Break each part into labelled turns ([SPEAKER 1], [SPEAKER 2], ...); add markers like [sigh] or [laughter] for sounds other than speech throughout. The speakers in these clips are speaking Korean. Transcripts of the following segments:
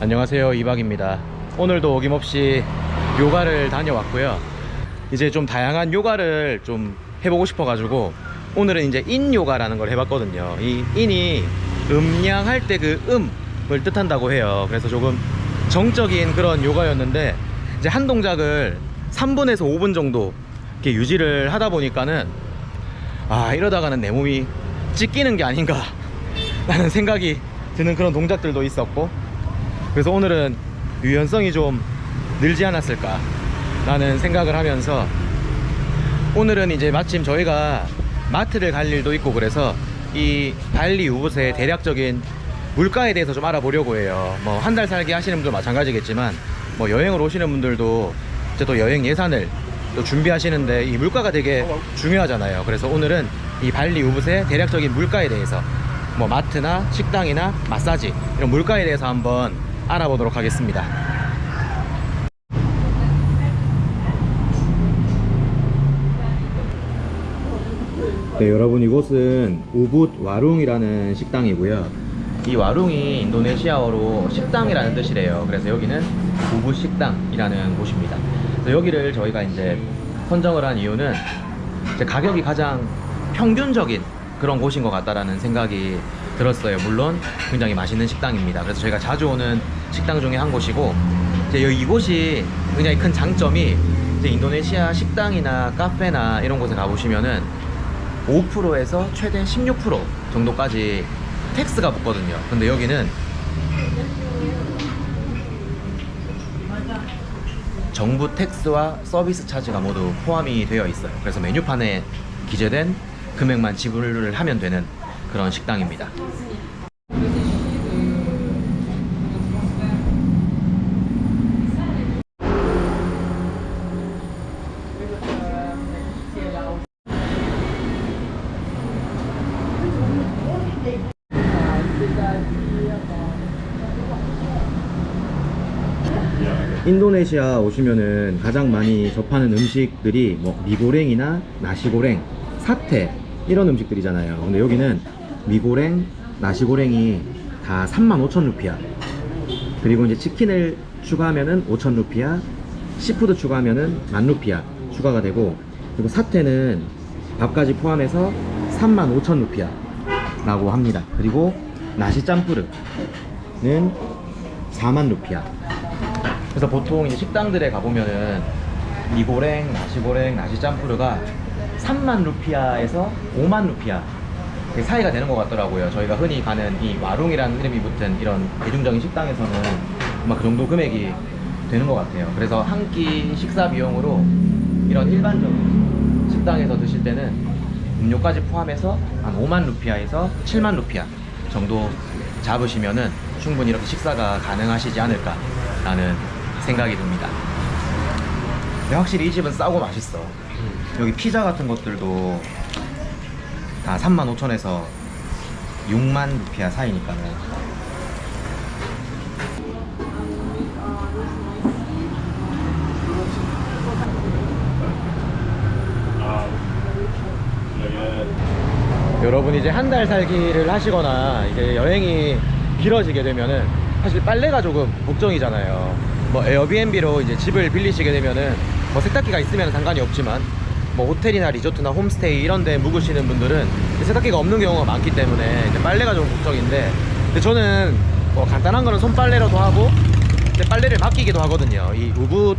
[SPEAKER 1] 안녕하세요 이박입니다. 오늘도 어김없이 요가를 다녀왔고요. 이제 좀 다양한 요가를 좀 해보고 싶어 가지고 오늘은 이제 인 요가라는 걸 해봤거든요. 이 인이 음량할 때 그 음을 뜻한다고 해요. 그래서 조금 정적인 그런 요가였는데 이제 한 동작을 3분에서 5분 정도 이렇게 유지를 하다 보니까는 아 이러다가는 내 몸이 찢기는 게 아닌가 라는 생각이 드는 그런 동작들도 있었고 그래서 오늘은 유연성이 좀 늘지 않았을까 라는 생각을 하면서 오늘은 이제 마침 저희가 마트를 갈 일도 있고 그래서 이 발리 우붓의 대략적인 물가에 대해서 좀 알아보려고 해요. 뭐 한 달 살기 하시는 분도 마찬가지겠지만 뭐 여행을 오시는 분들도 이제 또 여행 예산을 또 준비하시는데 이 물가가 되게 중요하잖아요. 그래서 오늘은 이 발리 우붓의 대략적인 물가에 대해서 뭐 마트나 식당이나 마사지 이런 물가에 대해서 한번 알아보도록 하겠습니다. 네, 여러분 이곳은 우붓 와룽이라는 식당이고요. 이 와룽이 인도네시아어로 식당이라는 뜻이래요. 그래서 여기는 우붓 식당이라는 곳입니다. 그래서 여기를 저희가 이제 선정을 한 이유는 가격이 가장 평균적인 그런 곳인 것 같다라는 생각이 들었어요. 물론 굉장히 맛있는 식당입니다. 그래서 저희가 자주 오는 식당 중에 한 곳이고 이제 이곳이 굉장히 큰 장점이 이제 인도네시아 식당이나 카페나 이런 곳에 가보시면은 5%에서 최대 16% 정도까지 텍스가 붙거든요. 근데 여기는 정부 텍스와 서비스 차지가 모두 포함이 되어 있어요. 그래서 메뉴판에 기재된 금액만 지불을 하면 되는 그런 식당입니다. 인도네시아 오시면은 가장 많이 접하는 음식들이 뭐 미고랭이나 나시고랭, 사태 이런 음식들이잖아요. 근데 여기는 미고랭, 나시고랭이 다 35,000 루피야. 그리고 이제 치킨을 추가하면은 5,000 루피야, 시푸드 추가하면은 만 루피야 추가가 되고 그리고 사태는 밥까지 포함해서 35,000 루피야 라고 합니다. 그리고 나시 짬뿌르는 4만 루피야. 그래서 보통 이제 식당들에 가보면은 미고랭, 나시고랭, 나시 짬뿌르가 3만 루피아에서 5만 루피아 그 사이가 되는 것 같더라고요. 저희가 흔히 가는 이 와룽이라는 이름이 붙은 이런 대중적인 식당에서는 아마 그 정도 금액이 되는 것 같아요. 그래서 한 끼 식사 비용으로 이런 일반적인 식당에서 드실 때는 음료까지 포함해서 한 5만 루피아에서 7만 루피아 정도 잡으시면은 충분히 이렇게 식사가 가능하시지 않을까라는 생각이 듭니다. 확실히 이 집은 싸고 맛있어. 여기 피자 같은 것들도 다 3만 5천에서 6만 루피아 사이니까는 여러분 이제 한 달 살기를 하시거나 이제 여행이 길어지게 되면은 사실 빨래가 조금 걱정이잖아요. 뭐 에어비앤비로 이제 집을 빌리시게 되면은 뭐 세탁기가 있으면 상관이 없지만 뭐 호텔이나 리조트나 홈스테이 이런 데 묵으시는 분들은 세탁기가 없는 경우가 많기 때문에 빨래가 좀 걱정인데 근데 저는 뭐 간단한 거는 손빨래로도 하고 빨래를 맡기기도 하거든요. 이 우붓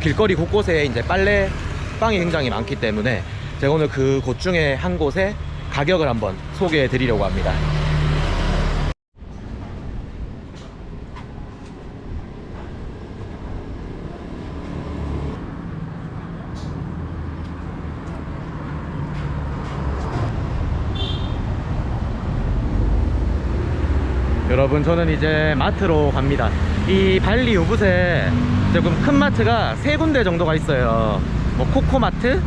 [SPEAKER 1] 길거리 곳곳에 이제 빨래 빵이 굉장히 많기 때문에 제가 오늘 그 곳 중에 한 곳에 가격을 한번 소개해 드리려고 합니다. 여러분 저는 이제 마트로 갑니다. 이 발리 우붓에 조금 큰 마트가 세 군데 정도가 있어요. 뭐 코코마트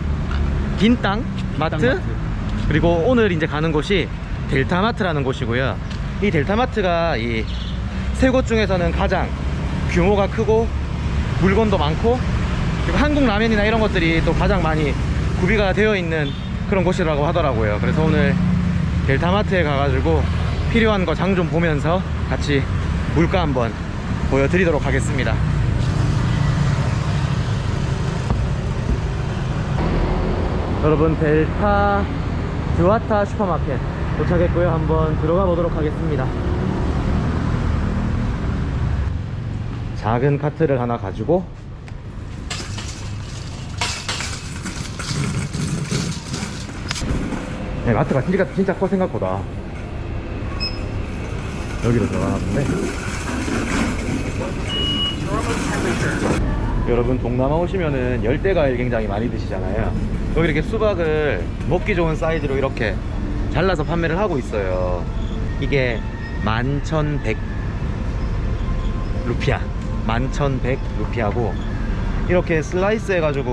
[SPEAKER 1] 긴땅
[SPEAKER 2] 마트.
[SPEAKER 1] 그리고 오늘 이제 가는 곳이 델타마트라는 곳이고요. 이 델타마트가 이 세 곳 중에서는 가장 규모가 크고 물건도 많고 그리고 한국 라면이나 이런 것들이 또 가장 많이 구비가 되어 있는 그런 곳이라고 하더라고요. 그래서 오늘 델타마트에 가가지고 필요한 거 장 좀 보면서 같이 물가 한번 보여드리도록 하겠습니다. 여러분 델타 드와타 슈퍼마켓 도착했고요. 한번 들어가 보도록 하겠습니다. 작은 카트를 하나 가지고 네, 마트가 진짜, 진짜 커 생각보다 여기로 들어가나 본데. 여러분 동남아 오시면은 열대과일 굉장히 많이 드시잖아요. 여기 이렇게 수박을 먹기 좋은 사이즈로 이렇게 잘라서 판매를 하고 있어요. 이게 11,100 루피아. 11,100 루피아고 이렇게 슬라이스 해가지고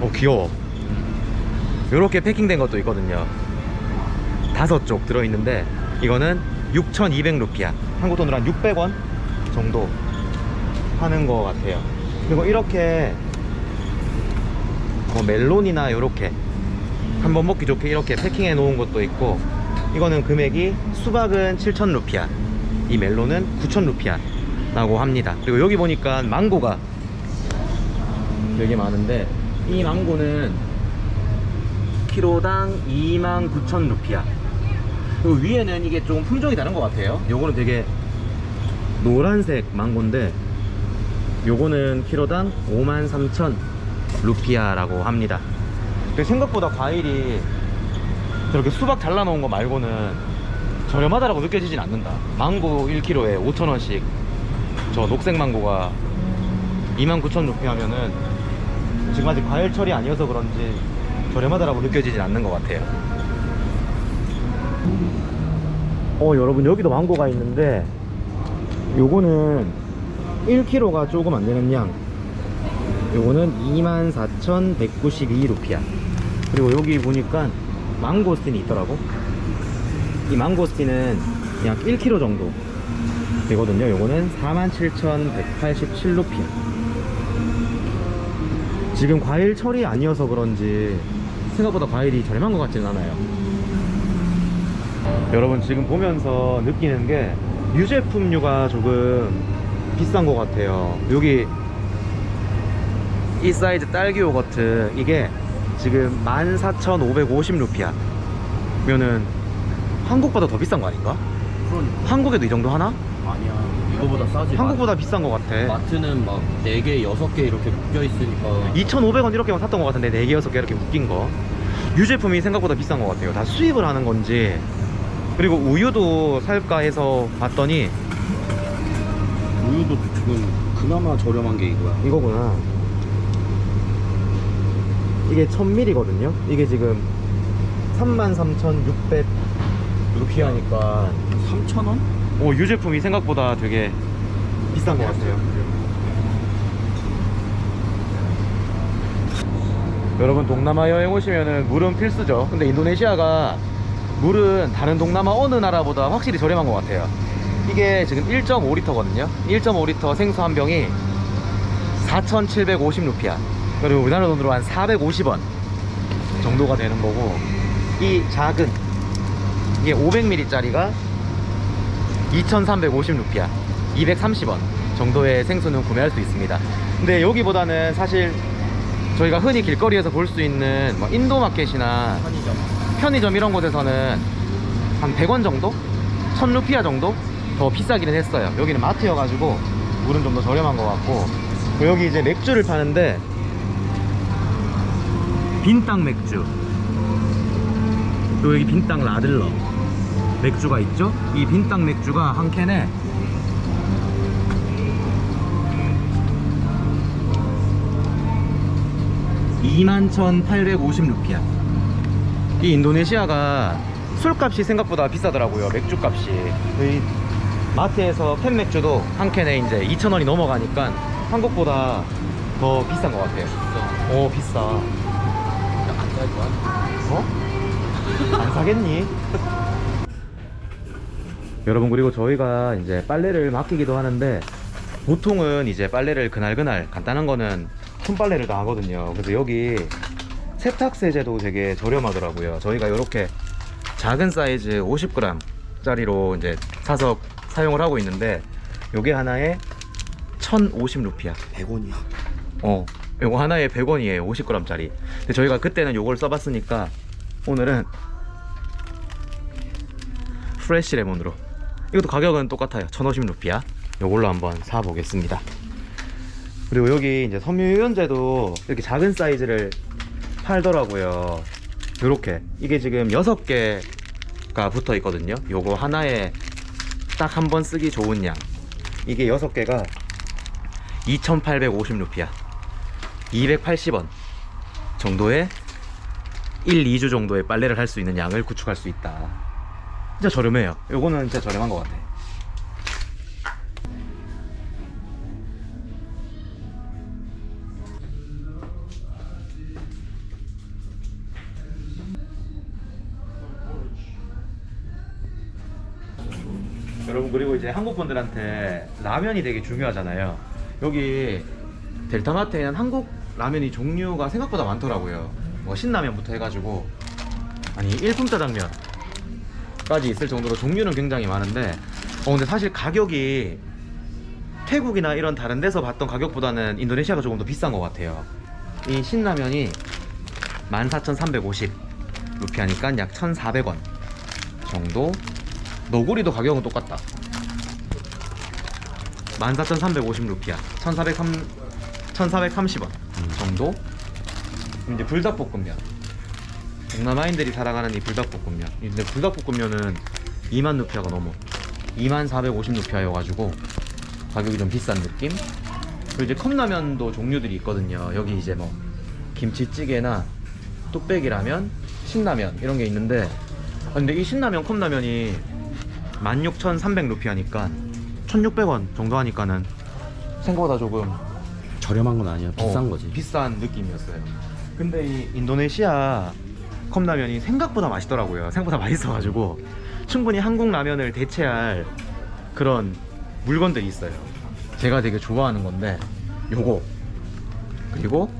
[SPEAKER 1] 어 귀여워. 이렇게 패킹된 것도 있거든요. 다섯 쪽 들어있는데 이거는 6,200 루피아. 한국 돈으로 한 600원 정도 하는 것 같아요. 그리고 이렇게 뭐 멜론이나 이렇게 한번 먹기 좋게 이렇게 패킹해 놓은 것도 있고 이거는 금액이 수박은 7,000 루피아 이 멜론은 9,000 루피아 라고 합니다. 그리고 여기 보니까 망고가 되게 많은데 이 망고는 키로당 29,000 루피아 그리고 위에는 이게 좀 품종이 다른 것 같아요. 요거는 되게 노란색 망고인데 요거는 키로당 53,000 루피아라고 합니다. 근데 생각보다 과일이 저렇게 수박 잘라놓은 거 말고는 저렴하다라고 느껴지진 않는다. 망고 1kg에 5,000원씩 저 녹색 망고가 29,000 루피 하면은 지금 아직 과일 철이 아니어서 그런지 저렴하다라고 느껴지진 않는 것 같아요 어 여러분 여기도 망고가 있는데 요거는 1kg가 조금 안 되는 양. 요거는 24,192 루피아. 그리고 여기 보니까 망고스틴이 있더라고. 이 망고스틴은 약 1kg 정도 되거든요. 요거는 47,187 루피아. 지금 과일 철이 아니어서 그런지 생각보다 과일이 저렴한 것 같지는 않아요 여러분 지금 보면서 느끼는 게 유제품류가 조금 비싼 것 같아요. 여기 이 사이즈 딸기 요거트 이게 지금 14,550 루피아. 그러면은 한국보다 더 비싼 거 아닌가?
[SPEAKER 2] 그러니까.
[SPEAKER 1] 한국에도 이 정도 하나?
[SPEAKER 2] 아니야. 이거보다 싸지
[SPEAKER 1] 한국보다 비싼 것 같아.
[SPEAKER 2] 마, 마트는 막 4개 6개 이렇게 묶여 있으니까.
[SPEAKER 1] 2,500원 이렇게 만 샀던 것 같은데 4개 6개 이렇게 묶인 거. 유제품이 생각보다 비싼 것 같아요. 다 수입을 하는 건지 그리고 우유도 살까 해서 봤더니
[SPEAKER 2] 우유도 지금 그나마 저렴한 게 이거야.
[SPEAKER 1] 이거구나. 이게 1000ml거든요? 이게 지금 33,600 루피아니까.
[SPEAKER 2] 3,000원?
[SPEAKER 1] 오 유제품이 생각보다 되게 비싼 것 같아요. 여러분 동남아 여행 오시면은 물은 필수죠. 근데 인도네시아가 물은 다른 동남아 어느 나라보다 확실히 저렴한 것 같아요. 이게 지금 1.5리터거든요. 1.5리터 생수 한 병이 4,750 루피아. 그리고 우리나라 돈으로 한 450원 정도가 되는 거고 이 작은 이게 500ml 짜리가 2,350 루피아. 230원 정도의 생수는 구매할 수 있습니다. 근데 여기보다는 사실 저희가 흔히 길거리에서 볼 수 있는 뭐 인도 마켓이나
[SPEAKER 2] 편의점
[SPEAKER 1] 편의점 이런 곳에서는 한 100원 정도? 1000루피아 정도? 더 비싸기는 했어요. 여기는 마트여가지고 물은 좀 더 저렴한 것 같고. 여기 이제 맥주를 파는데 빈땅 맥주. 또 여기 빈땅 라들러 맥주가 있죠? 이 빈땅 맥주가 한 캔에 (21,850 루피아) 이 인도네시아가 술값이 생각보다 비싸더라고요 맥주값이 이 마트에서 캔 맥주도 한 캔에 이제 2,000원이 넘어가니까 한국보다 더 비싼 것 같아요 오 비싸
[SPEAKER 2] 안살 거야?
[SPEAKER 1] 어? 안 사겠니? [laughs] 여러분 그리고 저희가 이제 빨래를 맡기기도 하는데 보통은 이제 빨래를 그날그날 간단한 거는 손빨래를 다 하거든요 그래서 여기 세탁세제도 되게 저렴하더라고요. 저희가 이렇게 작은 사이즈 50g 짜리로 이제 사서 사용을 하고 있는데 요게 하나에 1050 루피야
[SPEAKER 2] 100원이야.
[SPEAKER 1] 어 요거 하나에 100원이에요 50g짜리. 근데 저희가 그때는 요걸 써 봤으니까 오늘은 프레쉬 레몬으로. 이것도 가격은 똑같아요 1050 루피야 요걸로 한번 사보겠습니다. 그리고 여기 이제 섬유유연제도 이렇게 작은 사이즈를 팔더라고요 요렇게 이게 지금 6개가 붙어 있거든요 요거 하나에 딱 한 번 쓰기 좋은 양 이게 6개가 2850 루피야 280원 정도의 1, 2주 정도의 빨래를 할 수 있는 양을 구축할 수 있다. 진짜 저렴해요. 요거는 진짜 저렴한 것 같아. 여러분 그리고 이제 한국 분들한테 라면이 되게 중요하잖아요. 여기 델타마트에는 한국 라면이 종류가 생각보다 많더라고요. 뭐 신라면부터 해가지고 아니 일품 짜장면까지 있을 정도로 종류는 굉장히 많은데 어 근데 사실 가격이 태국이나 이런 다른 데서 봤던 가격보다는 인도네시아가 조금 더 비싼 것 같아요. 이 신라면이 14,350 루피하니까 약 1,400원 정도. 너구리도 가격은 똑같다. 14,350 루피야. 1,403 1,430원 정도. 이제 불닭볶음면. 동남아인들이 사랑하는 이 불닭볶음면. 근데 불닭볶음면은 2만 루피아가 넘어. 2만 450 루피아여가지고 가격이 좀 비싼 느낌. 그리고 이제 컵라면도 종류들이 있거든요. 여기 이제 뭐 김치찌개나 뚝배기라면, 신라면 이런 게 있는데, 아, 근데 이 신라면 컵라면이 16,300 루피아니까 1,600원 정도 하니까는 생각보다 조금
[SPEAKER 2] 저렴한 건 아니야. 비싼
[SPEAKER 1] 어,
[SPEAKER 2] 거지.
[SPEAKER 1] 비싼 느낌이었어요. 근데 이 인도네시아 컵라면이 생각보다 맛있더라고요. 생각보다 맛있어가지고 충분히 한국 라면을 대체할 그런 물건들이 있어요. 제가 되게 좋아하는 건데 요거 그리고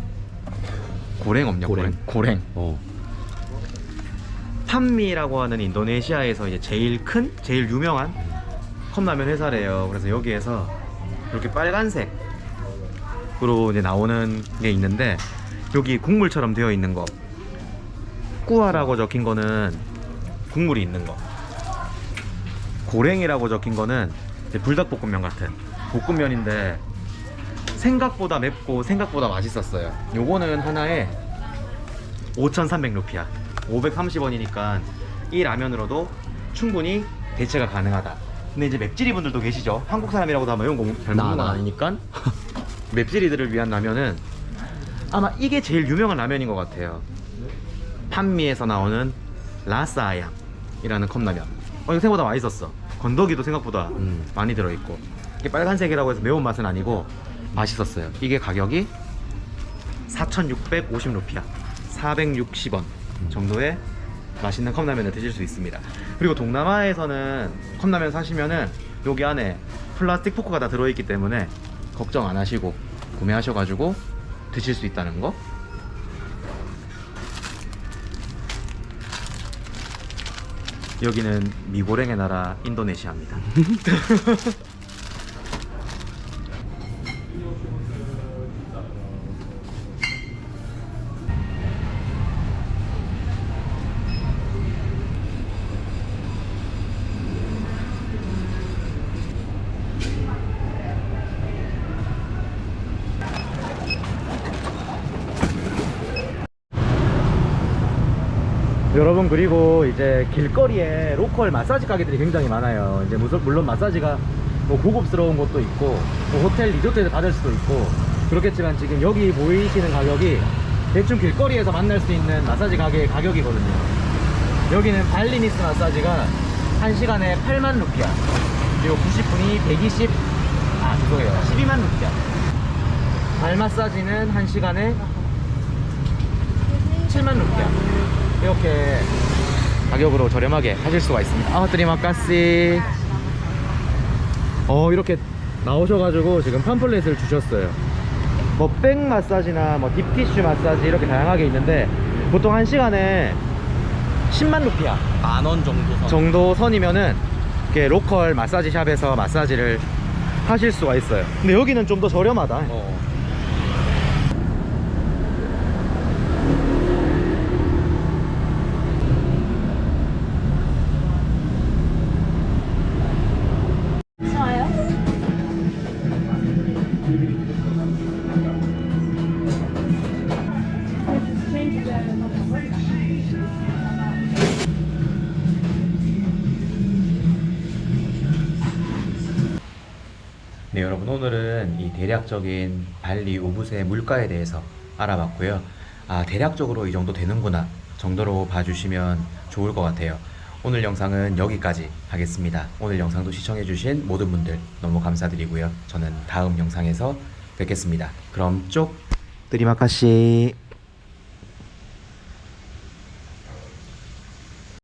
[SPEAKER 1] 고랭 없냐 고랭
[SPEAKER 2] 고랭.
[SPEAKER 1] 고랭
[SPEAKER 2] 어.
[SPEAKER 1] 판미라고 하는 인도네시아에서 이제 제일 큰 제일 유명한 컵라면 회사래요. 그래서 여기에서 이렇게 빨간색으로 이제 나오는 게 있는데 여기 국물처럼 되어 있는 거 꾸아라고 적힌 거는 국물이 있는 거 고랭이라고 적힌 거는 불닭볶음면 같은 볶음면인데 생각보다 맵고 생각보다 맛있었어요. 요거는 하나에 5,300 루피야. 530원이니까 이 라면으로도 충분히 대체가 가능하다. 근데 이제 맵찔이 분들도 계시죠. 한국 사람이라고 다 매운 거잘
[SPEAKER 2] 나,
[SPEAKER 1] 먹는 건
[SPEAKER 2] 나.
[SPEAKER 1] 아니니까 [laughs] 맵찔이들을 위한 라면은 아마 이게 제일 유명한 라면인 것 같아요. 판미에서 나오는 라싸아얌이라는 컵라면. 어, 이거 생각보다 맛있었어. 건더기도 생각보다
[SPEAKER 2] 음.
[SPEAKER 1] 많이 들어있고. 이게 빨간색이라고 해서 매운 맛은 아니고 맛있었어요. 이게 가격이 4,650 루피아. 460원 정도의 맛있는 컵라면을 드실 수 있습니다. 그리고 동남아에서는 컵라면 사시면은 여기 안에 플라스틱 포크가 다 들어있기 때문에 걱정 안 하시고 구매하셔가지고 드실 수 있다는 거. 여기는 미고랭의 나라 인도네시아입니다. [laughs] 여러분 그리고 이제 길거리에 로컬 마사지 가게들이 굉장히 많아요. 이제 물론 마사지가 뭐 고급스러운 곳도 있고 뭐 호텔 리조트에서 받을 수도 있고 그렇겠지만 지금 여기 보이시는 가격이 대충 길거리에서 만날 수 있는 마사지 가게의 가격이거든요. 여기는 발리니스 마사지가 1시간에 8만 루피아 그리고 90분이 120, 아 죄송해요 12만 루피아 발 마사지는 1시간에 7만 루피아 이렇게 가격으로 저렴하게 하실 수가 있습니다 아 드리마카시 어 이렇게 나오셔가지고 지금 팜플렛을 주셨어요 뭐 백 마사지나 뭐 딥티슈 마사지 이렇게 다양하게 있는데 보통 한 시간에 10만 루피아
[SPEAKER 2] 만원 정도 선.
[SPEAKER 1] 정도 선이면은 이렇게 로컬 마사지 샵에서 마사지를 하실 수가 있어요. 근데 여기는 좀 더 저렴하다.
[SPEAKER 2] 어.
[SPEAKER 1] 네, 여러분 오늘은 이 대략적인 발리 우붓의 물가에 대해서 알아봤고요. 아, 대략적으로 이 정도 되는구나 정도로 봐주시면 좋을 것 같아요. 오늘 영상은 여기까지 하겠습니다. 오늘 영상도 시청해주신 모든 분들 너무 감사드리고요. 저는 다음 영상에서 뵙겠습니다. 그럼 쪽 드리마카시